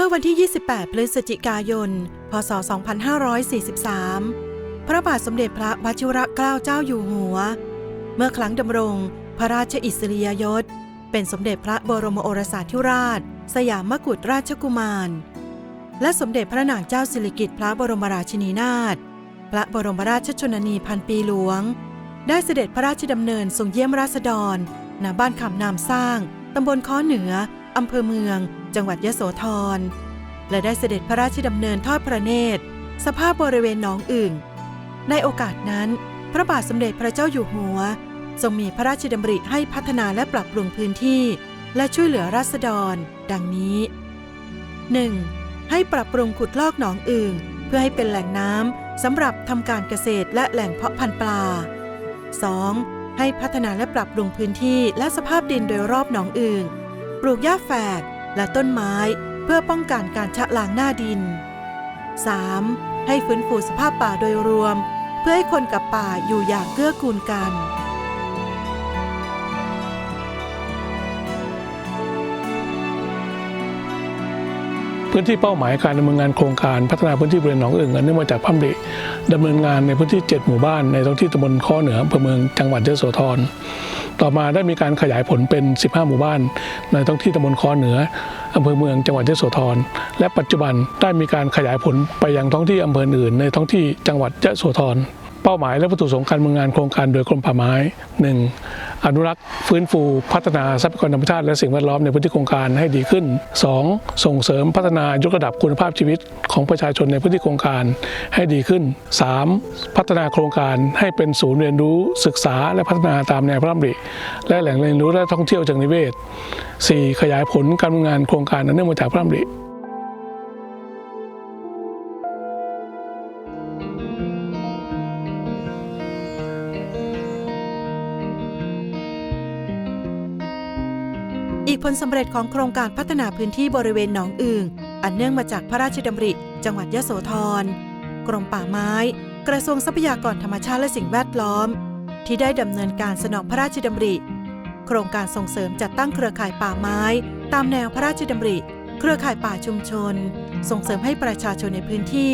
มื่อวันที่ 28 พฤศจิกายน พศ 2543 พระบาทสมเด็จพระวชิรเกล้าเจ้าอยู่หัว เมื่อครั้งดำรงพระราชอิสริยยศ เป็นสมเด็จพระบรมโอรสาธิราช สยามกุฎราชกุมาร และสมเด็จพระนางเจ้าสิริกิติ์พระบรมราชินีนาถ พระบรมราชชนนีพันปีหลวง ได้เสด็จพระราชดำเนินทรงเยี่ยมราษฎรณบ้านคำนามสร้างตำบลค้อเหนืออำเภอเมือง จังหวัดยโสธร และได้เสด็จพระราชดำเนินทอดพระเนตร สภาพบริเวณหนองอึ่ง ในโอกาสนั้น พระบาทสมเด็จพระเจ้าอยู่หัว ทรงมีพระราชดำริให้พัฒนาและปรับปรุงพื้นที่ และช่วยเหลือราษฎร ดังนี้ 1. ให้ปรับปรุงขุดลอกหนองอึ่งเพื่อให้เป็นแหล่งน้ำสำหรับทำการเกษตรและแหล่งเพาะพันธุ์ปลา 2. ให้พัฒนาและปรับปรุงพื้นที่และสภาพดินโดยรอบหนองอึ่งปลูกหญ้าแฝก และต้นไม้เพื่อป้องกันการชะล้างหน้าดิน 3. ให้ฟื้นฟูสภาพป่าโดยรวม เพื่อให้คนกับป่าอยู่อย่างเกื้อกูลกัน พื้นที่เป้าหมายการดำเนินงานโครงการพัฒนาพื้นที่บริเวณหนองอึ่งอันเนื่องมาจากพระมริดำเนินงานในพื้นที่ 7 หมู่บ้านในท้องที่ตำบลข้อเหนืออำเภอเมืองจังหวัดยโสธรต่อมาได้มีการขยายผลเป็น 15 หมู่บ้าน ในท้องที่ตำบลข้อเหนืออำเภอเมืองจังหวัดยโสธร และปัจจุบันได้มีการขยายผลไปยังท้องที่อำเภออื่นในท้องที่จังหวัดยโสธร ป้าหมายและวัตถุประสงค์การเนินงานโครงการโดยกรมป่าไม้ 1. อนุรักษ์ฟื้นฟูพัฒนาทรัพยากรธรรมชาติและสิ่งแวดล้อมในพื้นที่โครงการให้ดีขึ้น 2. ส่งเสริมพัฒนายกระดับคุณภาพชีวิตของประชาชนในพื้นที่โครงการให้ดีขึ้น 3. พัฒนาโครงการให้เป็นศูนย์เรียนรู้ศึกษาและพัฒนาตามแนวพระดำริและแหล่งเรียนรู้และท่องเที่ยวเชิงนิเวศ 4. ขยายผลการดำเนินงานโครงการอันเนื่องมาจากพระดำริ อีกผลสำเร็จของโครงการพัฒนาพื้นที่บริเวณหนองอึ่งอันเนื่องมาจากพระราชดำริ จังหวัดยโสธร กรมป่าไม้ กระทรวงทรัพยากรธรรมชาติและสิ่งแวดล้อม ที่ได้ดำเนินการสนองพระราชดำริ โครงการส่งเสริมจัดตั้งเครือข่ายป่าไม้ ตามแนวพระราชดำริ เครือข่ายป่าชุมชน ส่งเสริมให้ประชาชนในพื้นที่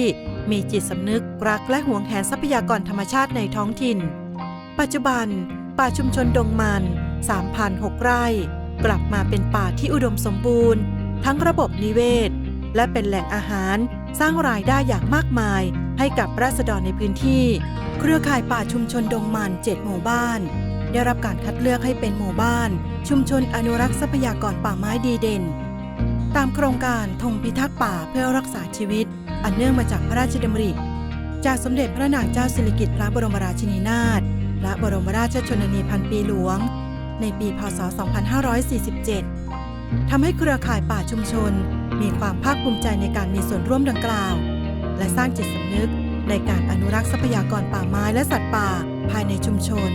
มีจิตสำนึกรักและหวงแหนทรัพยากรธรรมชาติในท้องถิ่น ปัจจุบัน ป่าชุมชนดงมัน 3,006 ไร่ กลับมาเป็นป่าที่อุดมสมบูรณ์ ทั้งระบบนิเวศ และเป็นแหล่งอาหารสร้างรายได้อย่างมากมายให้กับราษฎรในพื้นที่ เครือข่ายป่าชุมชนดงมัน7หมู่บ้าน ได้รับการคัดเลือกให้เป็นหมู่บ้าน ชุมชนอนุรักษ์ทรัพยากรป่าไม้ดีเด่น ตามโครงการธงพิทักษ์ป่าเพื่อรักษาชีวิต อันเนื่องมาจากพระราชดำริ จากสมเด็จพระนางเจ้าสิริกิติ์พระบรมราชินีนาถพระบรมราชชนนีพันปีหลวง ในปีพศ 2547 ทำให้เครือข่ายป่าชุมชน มีความภาคภูมิใจในการมีส่วนร่วมดังกล่าว และสร้างจิตสำนึกในการอนุรักษ์ทรัพยากรป่าไม้และสัตว์ป่าภายในชุมชน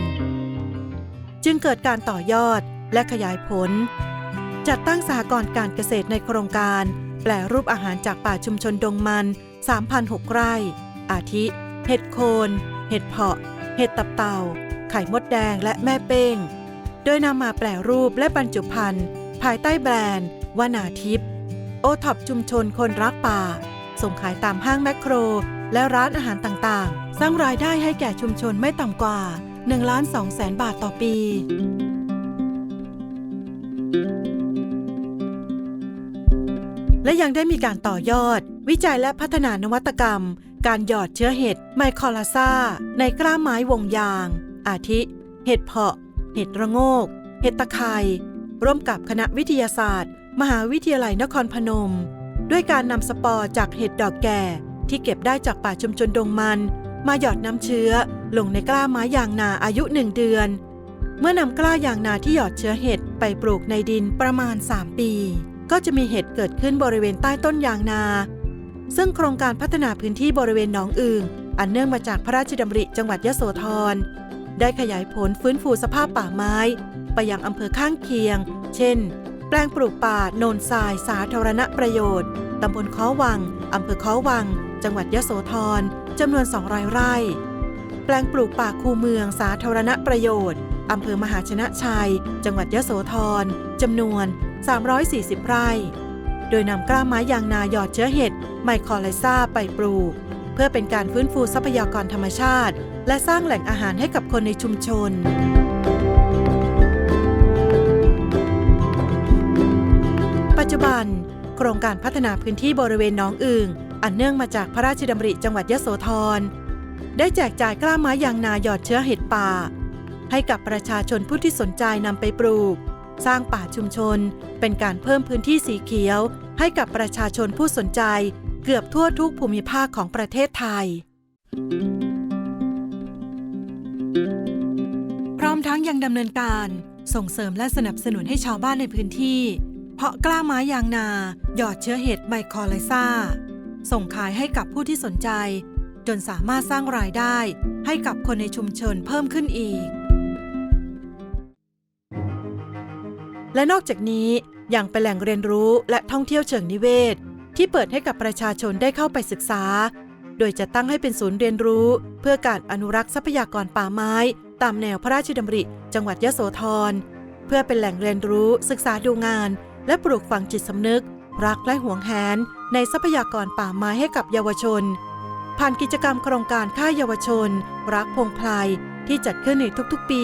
จึงเกิดการต่อยอดและขยายผล จัดตั้งสหกรณ์การเกษตรในโครงการ แปลรูปอาหารจากป่าชุมชนดงมัน 3,006 ไร่ อาทิ เห็ดโคน เห็ดเพาะ เห็ดตับเต่า ไข่มดแดงและแม่เป้ง โดยนำมาแปลรูปและบรรจุภัณฑ์ภายใต้แบรนด์วนาทิพย์โอท็อปชุมชนคนรักป่า ส่งขายตามห้างแมคโคร และร้านอาหารต่างๆ สร้างรายได้ให้แก่ชุมชนไม่ต่ำกว่า1ล้าน2แสนบาทต่อปี และยังได้มีการต่อยอด วิจัยและพัฒนานวัตกรรม การหยอดเชื้อเห็ดไมคอลาซาในกล้าไม้วงยาง อาทิ เห็ดเพาะ เห็ดระโงก เห็ดตะไคร่ร่วมกับคณะวิทยาศาสตร์ มหาวิทยาลัยนครพนม ด้วยการนำสปอร์จากเห็ดดอกแก่ ที่เก็บได้จากป่าชุมชนดงมัน มาหยอดน้ำเชื้อ ลงในกล้าไม้ยางนาอายุหนึ่งเดือน เมื่อนำกล้ายางนาที่หยอดเชื้อเห็ดไปปลูกในดินประมาณ 3 ปี ก็จะมีเห็ดเกิดขึ้นบริเวณใต้ต้นยางนา ซึ่งโครงการพัฒนาพื้นที่บริเวณหนองอึ่งอันเนื่องมาจากพระราชดำริจังหวัดยโสธร ได้ขยายผลฟื้นฟูสภาพป่าไม้ ไปยังอำเภอข้างเคียง เช่น แปลงปลูกป่าโนนทรายสาธารณประโยชน์ ตำบลค้อวัง อำเภอค้อวัง จังหวัดยโสธรจำนวน 200 ไร่ แปลงปลูกป่าคูเมืองสาธารณประโยชน์ อำเภอมหาชนะชัย จังหวัดยโสธรจำนวน 340 ไร่ โดยนำกล้าไม้ยางนาหยอดเชื้อเห็ดไมคอไลซาไปปลูก พื่อเป็นการฟื้นฟูทรัพยากรธรรมชาติ และสร้างแหล่งอาหารให้กับคนในชุมชนปัจจุบัน โครงการพัฒนาพื้นที่บริเวณหนองอึงอันเนื่องมาจากพระราชดำริจังหวัดยโสธร ได้แจกจ่ายกล้าไม้ยางนาหยอดเชื้อเห็ดป่า ให้กับประชาชนผู้ที่สนใจนำไปปลูก สร้างป่าชุมชน เป็นการเพิ่มพื้นที่สีเขียว ให้กับประชาชนผู้สนใจ เกือบทั่วทุกภูมิภาคของประเทศไทย พร้อมทั้งยังดำเนินการส่งเสริมและสนับสนุนให้ชาวบ้านในพื้นที่ เพาะกล้าไม้ยางนา หยอดเชื้อเห็ดไมคอไลซาส่งขายให้กับผู้ที่สนใจ จนสามารถสร้างรายได้ ให้กับคนในชุมชนเพิ่มขึ้นอีก และนอกจากนี้ยังเป็นแหล่งเรียนรู้และท่องเที่ยวเชิงนิเวศ ที่เปิดให้กับประชาชนได้เข้าไปศึกษา โดยจะตั้งให้เป็นศูนย์เรียนรู้ เพื่อการอนุรักษ์ทรัพยากรป่าไม้ ตามแนวพระราชดำริ จังหวัดยโสธร เพื่อเป็นแหล่งเรียนรู้ ศึกษาดูงาน และปลูกฝังจิตสำนึก รักและหวงแหน ในทรัพยากรป่าไม้ให้กับเยาวชน ผ่านกิจกรรมโครงการค่ายเยาวชน รักพงไพรที่จัดขึ้นในทุกๆปี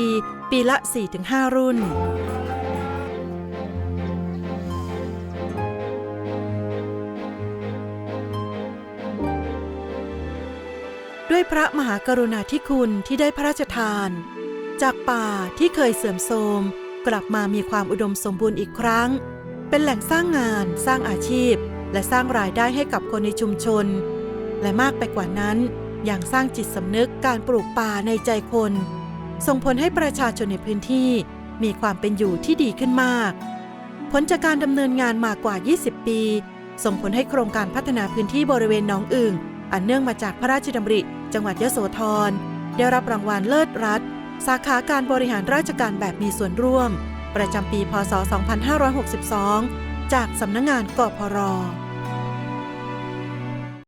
ปีละ 4-5 รุ่น ด้วยพระมหากรุณาธิคุณที่ได้พระราชทาน จากป่าที่เคยเสื่อมโทรมกลับมามีความอุดมสมบูรณ์อีกครั้ง เป็นแหล่งสร้างงานสร้างอาชีพ และสร้างรายได้ให้กับคนในชุมชน และมากไปกว่านั้นยังสร้างจิตสำนึกการปลูกป่าในใจคน ส่งผลให้ประชาชนในพื้นที่มีความเป็นอยู่ที่ดีขึ้นมาก ผลจากการดำเนินงานมากว่า 20 ปี ส่งผลให้โครงการพัฒนาพื้นที่บริเวณหนองอึ่ง อันเนื่องมาจากพระราชดำริ จังหวัดยโสธร ได้รับรางวัลเลิศรัฐ สาขาการบริหารราชการแบบมีส่วนร่วม ประจำปี พศ 2562 จากสำนักงงานกพร